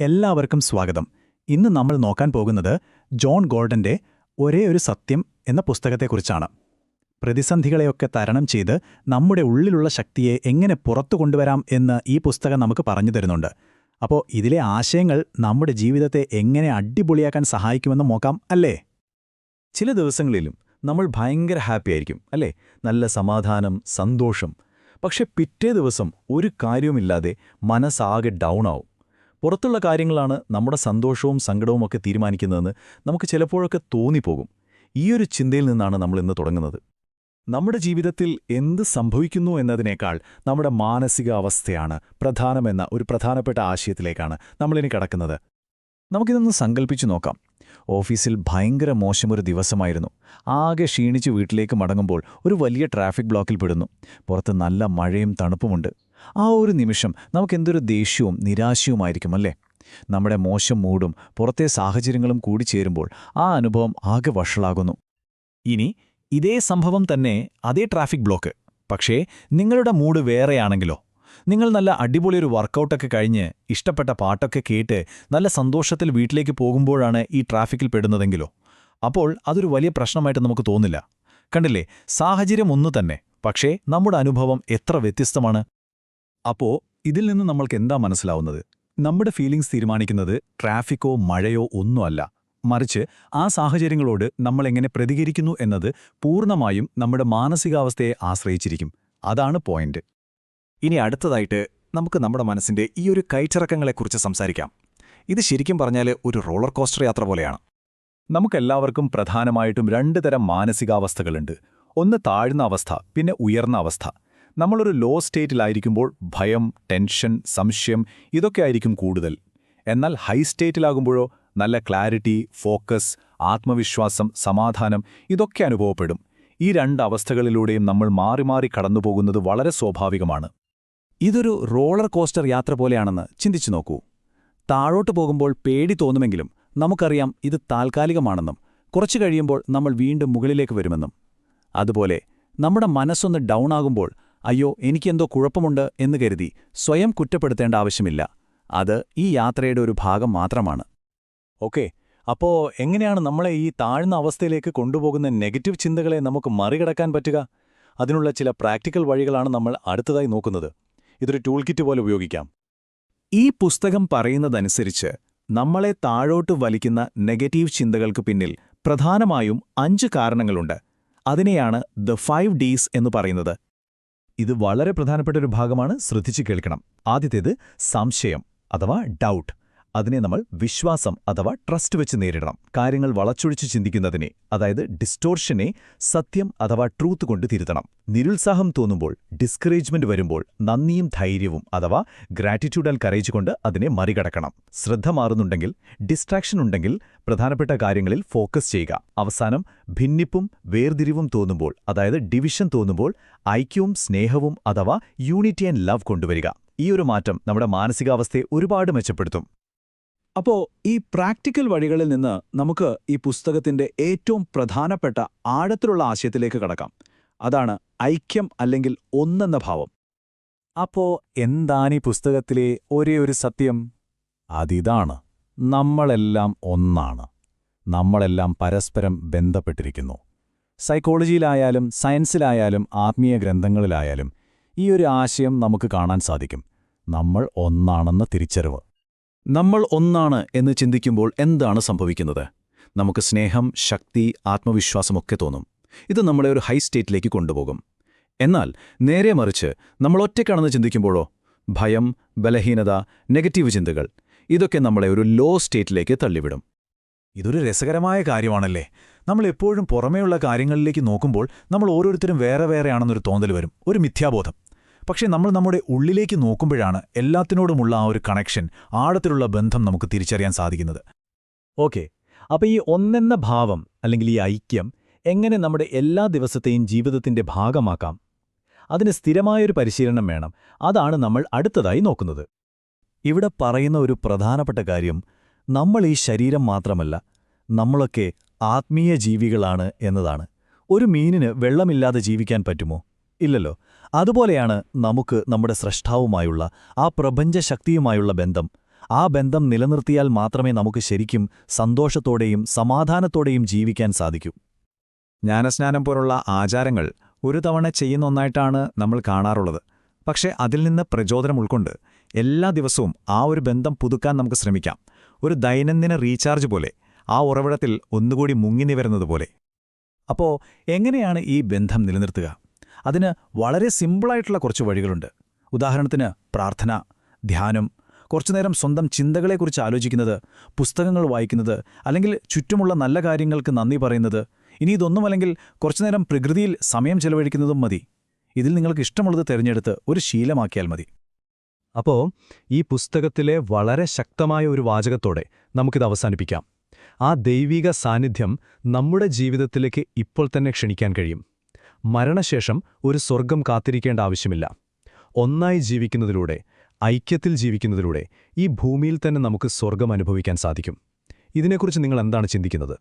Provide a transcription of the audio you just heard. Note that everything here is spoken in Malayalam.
എല്ലാവർക്കും സ്വാഗതം. ഇന്ന് നമ്മൾ നോക്കാൻ പോകുന്നത് ജോൺ ഗോൾഡന്റെ ഒരേ ഒരു സത്യം എന്ന പുസ്തകത്തെക്കുറിച്ചാണ്. പ്രതിസന്ധികളെയൊക്കെ തരണം ചെയ്ത് നമ്മുടെ ഉള്ളിലുള്ള ശക്തിയെ എങ്ങനെ പുറത്തു കൊണ്ടുവരാം എന്ന് ഈ പുസ്തകം നമുക്ക് പറഞ്ഞു തരുന്നുണ്ട്. അപ്പോൾ ഇതിലെ ആശയങ്ങൾ നമ്മുടെ ജീവിതത്തെ എങ്ങനെ അടിപൊളിയാക്കാൻ സഹായിക്കുമെന്ന് നോക്കാം അല്ലേ? ചില ദിവസങ്ങളിലും നമ്മൾ ഭയങ്കര ഹാപ്പി ആയിരിക്കും അല്ലേ? നല്ല സമാധാനം സന്തോഷം. പക്ഷെ പിറ്റേ ദിവസം ഒരു കാര്യവുമില്ലാതെ മനസ്സാകെ ഡൗൺ ആവും. പുറത്തുള്ള കാര്യങ്ങളാണ് നമ്മുടെ സന്തോഷവും സങ്കടവും ഒക്കെ തീരുമാനിക്കുന്നതെന്ന് നമുക്ക് ചിലപ്പോഴൊക്കെ തോന്നിപ്പോകും. ഈയൊരു ചിന്തയിൽ നിന്നാണ് നമ്മൾ ഇന്ന് തുടങ്ങുന്നത്. നമ്മുടെ ജീവിതത്തിൽ എന്ത് സംഭവിക്കുന്നു എന്നതിനേക്കാൾ നമ്മുടെ മാനസിക അവസ്ഥയാണ് പ്രധാനമെന്ന ഒരു പ്രധാനപ്പെട്ട ആശയത്തിലേക്കാണ് നമ്മളിനി കടക്കുന്നത്. നമുക്കിതൊന്ന് സങ്കല്പിച്ചു നോക്കാം. ഓഫീസിൽ ഭയങ്കര മോശമൊരു ദിവസമായിരുന്നു. ആകെ ക്ഷീണിച്ച് വീട്ടിലേക്ക് മടങ്ങുമ്പോൾ ഒരു വലിയ ട്രാഫിക് ബ്ലോക്കിൽ പെടുന്നു. പുറത്ത് നല്ല മഴയും തണുപ്പുമുണ്ട്. ആ ഒരു നിമിഷം നമുക്കെന്തൊരു ദേഷ്യവും നിരാശയുമായിരിക്കും അല്ലേ? നമ്മുടെ മോശം മൂടും പുറത്തെ സാഹചര്യങ്ങളും കൂടിച്ചേരുമ്പോൾ ആ അനുഭവം ആകെ വഷളാകുന്നു. ഇനി ഇതേ സംഭവം തന്നെ അതേ ട്രാഫിക് ബ്ലോക്ക്. പക്ഷേ നിങ്ങളുടെ മൂഡ് വേറെയാണെങ്കിലോ? നിങ്ങൾ നല്ല അടിപൊളി അടിപൊളിയൊരു വർക്കൗട്ടൊക്കെ കഴിഞ്ഞ് ഇഷ്ടപ്പെട്ട പാട്ടൊക്കെ കേട്ട് നല്ല സന്തോഷത്തിൽ വീട്ടിലേക്ക് പോകുമ്പോഴാണ് ഈ ട്രാഫിക്കിൽ പെടുന്നതെങ്കിലോ? അപ്പോൾ അതൊരു വലിയ പ്രശ്നമായിട്ട് നമുക്ക് തോന്നില്ല. കണ്ടില്ലേ? സാഹചര്യം ഒന്നു തന്നെ. പക്ഷേ നമ്മുടെ അനുഭവം എത്ര വ്യത്യസ്തമാണ്. അപ്പോ ഇതിൽ നിന്ന് നമ്മൾക്ക് എന്താ മനസ്സിലാവുന്നത്? നമ്മുടെ ഫീലിംഗ്സ് തീരുമാനിക്കുന്നത് ട്രാഫിക്കോ മഴയോ ഒന്നുമല്ല മറിച്ച് ആ സാഹചര്യങ്ങളോട് നമ്മൾ എങ്ങനെ പ്രതികരിക്കുന്നു എന്നത് പൂർണമായും നമ്മുടെ മാനസികാവസ്ഥയെ ആശ്രയിച്ചിരിക്കും. അതാണ് പോയിന്റ് ഇനി അടുത്തതായിട്ട് നമുക്ക് നമ്മുടെ മനസ്സിന്റെ ഈ ഒരു കൈച്ചിറക്കങ്ങളെക്കുറിച്ച് സംസാരിക്കാം. ഇത് ശരിക്കും പറഞ്ഞാൽ ഒരു റോളർ കോസ്റ്റർ യാത്ര പോലെയാണ്. നമുക്കെല്ലാവർക്കും പ്രധാനമായിട്ടും രണ്ട് തരം മാനസികാവസ്ഥകളുണ്ട്. ഒന്ന് താഴ്ന്ന അവസ്ഥ പിന്നെ ഉയർന്ന അവസ്ഥ. നമ്മളൊരു ലോ സ്റ്റേറ്റിലായിരിക്കുമ്പോൾ ഭയം ടെൻഷൻ സംശയം ഇതൊക്കെ ആയിരിക്കും കൂടുതൽ. എന്നാൽ ഹൈ സ്റ്റേറ്റിലാകുമ്പോഴോ നല്ല ക്ലാരിറ്റി ഫോക്കസ് ആത്മവിശ്വാസം സമാധാനം ഇതൊക്കെ അനുഭവപ്പെടും. ഈ രണ്ട് അവസ്ഥകളിലൂടെയും നമ്മൾ മാറി മാറി കടന്നുപോകുന്നത് വളരെ സ്വാഭാവികമാണ്. ഇതൊരു റോളർ കോസ്റ്റർ യാത്ര പോലെയാണെന്ന് ചിന്തിച്ചു നോക്കൂ. താഴോട്ട് പോകുമ്പോൾ പേടി തോന്നുമെങ്കിലും നമുക്കറിയാം ഇത് താൽക്കാലികമാണെന്നും കുറച്ചു കഴിയുമ്പോൾ നമ്മൾ വീണ്ടും മുകളിലേക്ക് വരുമെന്നും. അതുപോലെ നമ്മുടെ മനസ്സൊന്ന് ഡൗൺ ആകുമ്പോൾ അയ്യോ എനിക്കെന്തോ കുഴപ്പമുണ്ട് എന്ന് കരുതി സ്വയം കുറ്റപ്പെടുത്തേണ്ട ആവശ്യമില്ല. അത് ഈ യാത്രയുടെ ഒരു ഭാഗം മാത്രമാണ്. ഓക്കെ അപ്പോ എങ്ങനെയാണ് നമ്മളെ ഈ താഴ്ന്ന അവസ്ഥയിലേക്ക് കൊണ്ടുപോകുന്ന നെഗറ്റീവ് ചിന്തകളെ നമുക്ക് മറികടക്കാൻ പറ്റുക? അതിനുള്ള ചില പ്രാക്ടിക്കൽ വഴികളാണ് നമ്മൾ അടുത്തതായി നോക്കുന്നത്. ഇതൊരു ടൂൾ കിറ്റ് പോലെ ഉപയോഗിക്കാം. ഈ പുസ്തകം പറയുന്നതനുസരിച്ച് നമ്മളെ താഴോട്ട് വലിക്കുന്ന നെഗറ്റീവ് ചിന്തകൾക്ക് പിന്നിൽ പ്രധാനമായും അഞ്ച് കാരണങ്ങളുണ്ട്. അതിനെയാണ് ദ ഫൈവ് ഡീസ് എന്ന് പറയുന്നത്. ഇത് വളരെ പ്രധാനപ്പെട്ട ഒരു ഭാഗമാണ്. ശ്രദ്ധിച്ചു കേൾക്കണം. ആദ്യത്തേത് സംശയം അഥവാ ഡൗട്ട് അതിനെ നമ്മൾ വിശ്വാസം അഥവാ ട്രസ്റ്റ് വെച്ച് നേരിടണം. കാര്യങ്ങൾ വളച്ചൊഴിച്ച് ചിന്തിക്കുന്നതിനെ അതായത് ഡിസ്റ്റോർഷനെ സത്യം അഥവാ ട്രൂത്ത് കൊണ്ട് തിരുത്തണം. നിരുത്സാഹം തോന്നുമ്പോൾ ഡിസ്കറേജ്മെന്റ് വരുമ്പോൾ നന്ദിയും ധൈര്യവും അഥവാ ഗ്രാറ്റിറ്റ്യൂഡൽ കറേജ് കൊണ്ട് അതിനെ മറികടക്കണം. ശ്രദ്ധ മാറുന്നുണ്ടെങ്കിൽ ഡിസ്ട്രാക്ഷൻ ഉണ്ടെങ്കിൽ പ്രധാനപ്പെട്ട കാര്യങ്ങളിൽ ഫോക്കസ് ചെയ്യുക. അവസാനം ഭിന്നിപ്പും വേർതിരിവും തോന്നുമ്പോൾ അതായത് ഡിവിഷൻ തോന്നുമ്പോൾ ഐക്യവും സ്നേഹവും അഥവാ യൂണിറ്റി ആൻഡ് ലവ് കൊണ്ടുവരിക. ഈ ഒരു മാറ്റം നമ്മുടെ മാനസികാവസ്ഥയെ ഒരുപാട് മെച്ചപ്പെടുത്തും. അപ്പോ ഈ പ്രാക്ടിക്കൽ വഴികളിൽ നിന്ന് നമുക്ക് ഈ പുസ്തകത്തിന്റെ ഏറ്റവും പ്രധാനപ്പെട്ട ആഴത്തിലുള്ള ആശയത്തിലേക്ക് കടക്കാം. അതാണ് ഐക്യം അല്ലെങ്കിൽ ഒന്നെന്ന ഭാവം. അപ്പോ എന്താണ് ഈ പുസ്തകത്തിലെ ഒരേ ഒരു സത്യം? അതിതാണ്. നമ്മളെല്ലാം ഒന്നാണ്. നമ്മളെല്ലാം പരസ്പരം ബന്ധപ്പെട്ടിരിക്കുന്നു. സൈക്കോളജിയിലായാലും സയൻസിലായാലും ആത്മീയ ഗ്രന്ഥങ്ങളിലായാലും ഈ ഒരു ആശയം നമുക്ക് കാണാൻ സാധിക്കും. നമ്മൾ ഒന്നാണെന്ന തിരിച്ചറിവ്. നമ്മൾ ഒന്നാണ് എന്ന് ചിന്തിക്കുമ്പോൾ എന്താണ് സംഭവിക്കുന്നത്? നമുക്ക് സ്നേഹം ശക്തി ആത്മവിശ്വാസമൊക്കെ തോന്നും. ഇത് നമ്മളെ ഒരു ഹൈ സ്റ്റേറ്റിലേക്ക് കൊണ്ടുപോകും. എന്നാൽ നേരെ മറിച്ച് നമ്മൾ ഒറ്റയ്ക്കാണെന്ന് ചിന്തിക്കുമ്പോഴോ? ഭയം ബലഹീനത നെഗറ്റീവ് ചിന്തകൾ ഇതൊക്കെ നമ്മളെ ഒരു ലോ സ്റ്റേറ്റിലേക്ക് തള്ളിവിടും. ഇതൊരു രസകരമായ കാര്യമാണല്ലേ? നമ്മൾ എപ്പോഴും പുറമേയുള്ള കാര്യങ്ങളിലേക്ക് നോക്കുമ്പോൾ നമ്മൾ ഓരോരുത്തരും വേറെ വേറെയാണെന്നൊരു തോന്നൽ വരും. ഒരു മിഥ്യാബോധം. പക്ഷേ നമ്മൾ നമ്മുടെ ഉള്ളിലേക്ക് നോക്കുമ്പോഴാണ് എല്ലാത്തിനോടുമുള്ള ആ ഒരു കണക്ഷൻ ആഴത്തിലുള്ള ബന്ധം നമുക്ക് തിരിച്ചറിയാൻ സാധിക്കുന്നത്. ഓക്കെ. അപ്പോൾ ഈ ഒന്നെന്ന ഭാവം അല്ലെങ്കിൽ ഈ ഐക്യം എങ്ങനെ നമ്മുടെ എല്ലാ ദിവസത്തെയും ജീവിതത്തിന്റെ ഭാഗമാക്കാം? അതിന് സ്ഥിരമായൊരു പരിശീലനം വേണം. അതാണ് നമ്മൾ അടുത്തതായി നോക്കുന്നത്. ഇവിടെ പറയുന്ന ഒരു പ്രധാനപ്പെട്ട കാര്യം നമ്മൾ ഈ ശരീരം മാത്രമല്ല നമ്മളൊക്കെ ആത്മീയ ജീവികളാണ് എന്നതാണ്. ഒരു മീനിന് വെള്ളമില്ലാതെ ജീവിക്കാൻ പറ്റുമോ? ഇല്ലല്ലോ. അതുപോലെയാണ് നമുക്ക് നമ്മുടെ സ്രഷ്ടാവുമായുള്ള ആ പ്രപഞ്ചശക്തിയുമായുള്ള ബന്ധം. ആ ബന്ധം നിലനിർത്തിയാൽ മാത്രമേ നമുക്ക് ശരിക്കും സന്തോഷത്തോടെയും സമാധാനത്തോടെയും ജീവിക്കാൻ സാധിക്കൂ. ജ്ഞാനസ്നാനം പോലുള്ള ആചാരങ്ങൾ ഒരു തവണ ചെയ്യുന്ന ഒന്നായിട്ടാണ് നമ്മൾ കാണാറുള്ളത്. പക്ഷേ അതിൽ നിന്ന് പ്രചോദനം ഉൾക്കൊണ്ട് എല്ലാ ദിവസവും ആ ഒരു ബന്ധം പുതുക്കാൻ നമുക്ക് ശ്രമിക്കാം. ഒരു ദൈനംദിന റീചാർജ് പോലെ ആ ഉറവിടത്തിൽ ഒന്നുകൂടി മുങ്ങി നിവരുന്നത് പോലെ. അപ്പോൾ എങ്ങനെയാണ് ഈ ബന്ധം നിലനിർത്തുക? അതിന് വളരെ സിമ്പിളായിട്ടുള്ള കുറച്ച് വഴികളുണ്ട്. ഉദാഹരണത്തിന് പ്രാർത്ഥന ധ്യാനം കുറച്ചുനേരം സ്വന്തം ചിന്തകളെക്കുറിച്ച് ആലോചിക്കുന്നത് പുസ്തകങ്ങൾ വായിക്കുന്നത് അല്ലെങ്കിൽ ചുറ്റുമുള്ള നല്ല കാര്യങ്ങൾക്ക് നന്ദി പറയുന്നത് ഇനി ഇതൊന്നുമല്ലെങ്കിൽ കുറച്ചുനേരം പ്രകൃതിയിൽ സമയം ചെലവഴിക്കുന്നതും മതി. ഇതിൽ നിങ്ങൾക്ക് ഇഷ്ടമുള്ളത് തിരഞ്ഞെടുത്ത് ഒരു ശീലമാക്കിയാൽ മതി. അപ്പോ ഈ പുസ്തകത്തിലെ വളരെ ശക്തമായ ഒരു വാചകത്തോടെ നമുക്കിത് അവസാനിപ്പിക്കാം. ആ ദൈവിക സാന്നിധ്യം നമ്മുടെ ജീവിതത്തിലേക്ക് ഇപ്പോൾ തന്നെ ക്ഷണിക്കാൻ കഴിയും. മരണശേഷം ഒരു സ്വർഗം കാത്തിരിക്കേണ്ട ആവശ്യമില്ല. ഒന്നായി ജീവിക്കുന്നതിലൂടെ ഐക്യത്തിൽ ജീവിക്കുന്നതിലൂടെ ഈ ഭൂമിയിൽ തന്നെ നമുക്ക് സ്വർഗം അനുഭവിക്കാൻ സാധിക്കും. ഇതിനെക്കുറിച്ച് നിങ്ങൾ എന്താണ് ചിന്തിക്കുന്നത്?